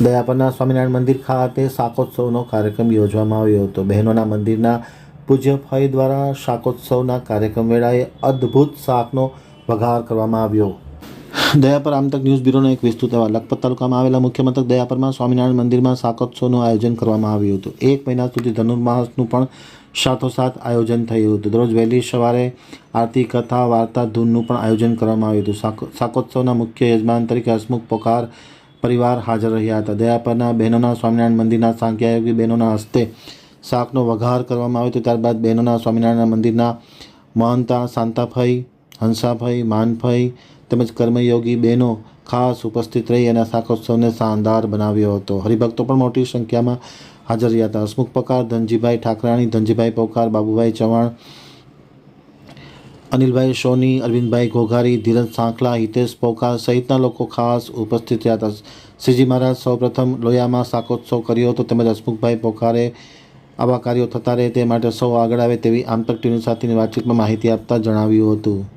દયાપરના સ્વામિનારાયણ મંદિર ખાતે શાકોત્સવનો કાર્યક્રમ યોજવામાં આવ્યો હતો. બહેનોના મંદિરના પૂજ્ય ફઈ દ્વારા શાકોત્સવના કાર્યક્રમ વેળાએ અદ્ભુત શાકનો વઘાર કરવામાં આવ્યો. દયાપર આમતક ન્યૂઝ બ્યુરોનો એક વિસ્તૃત અહેવાલ. લખપત તાલુકામાં આવેલા મુખ્ય મથક દયાપરમાં સ્વામિનારાયણ મંદિરમાં શાકોત્સવનું આયોજન કરવામાં આવ્યું હતું. એક મહિના સુધી ધનુર્માસનું પણ સાથોસાથ આયોજન થયું હતું. દરરોજ વહેલી સવારે આરતી, કથા વાર્તા ધૂનનું પણ આયોજન કરવામાં આવ્યું હતું. શાકો- શાકોત્સવના મુખ્ય યજમાન તરીકે હસમુખ પોકાર પરિવાર હાજર રહ્યા હતા. દયાપરના બહેનોના સ્વામિનારાયણ મંદિરના સાંખ્યાયોગી બહેનોના હસ્તે શાકનો વઘાર કરવામાં આવ્યો હતો. ત્યારબાદ બહેનોના સ્વામિનારાયણ મંદિરના મહંતા શાંતાભાઈ, હંસાભાઈ, માનભાઈ તેમજ કર્મયોગી બહેનો ખાસ ઉપસ્થિત રહી અને શાકોત્સવને શાનદાર બનાવ્યો હતો. હરિભક્તો પણ મોટી સંખ્યામાં હાજર રહ્યા હતા. હસમુખ પકાર, ધનજીભાઈ ઠાકરાણી, ધનજીભાઈ પોકાર, બાબુભાઈ ચૌહાણ અનિલભાઈ સોની, અરવિંદભાઈ ઘોઘારી, ધીરજ સાંકલા, હિતેશ પોકાર સહિતના લોકો ખાસ ઉપસ્થિત રહ્યા હતા. શ્રીજી મહારાજ સૌપ્રથમ લોયામાં શાકોત્સવ કર્યો હતો. તેમજ હસમુખભાઈ પોકારે આવા કાર્યો થતા રહે તે માટે સૌ આગળ આવે તેવી આમતક ટીવી સાથેની વાતચીતમાં માહિતી આપતા જણાવ્યું હતું.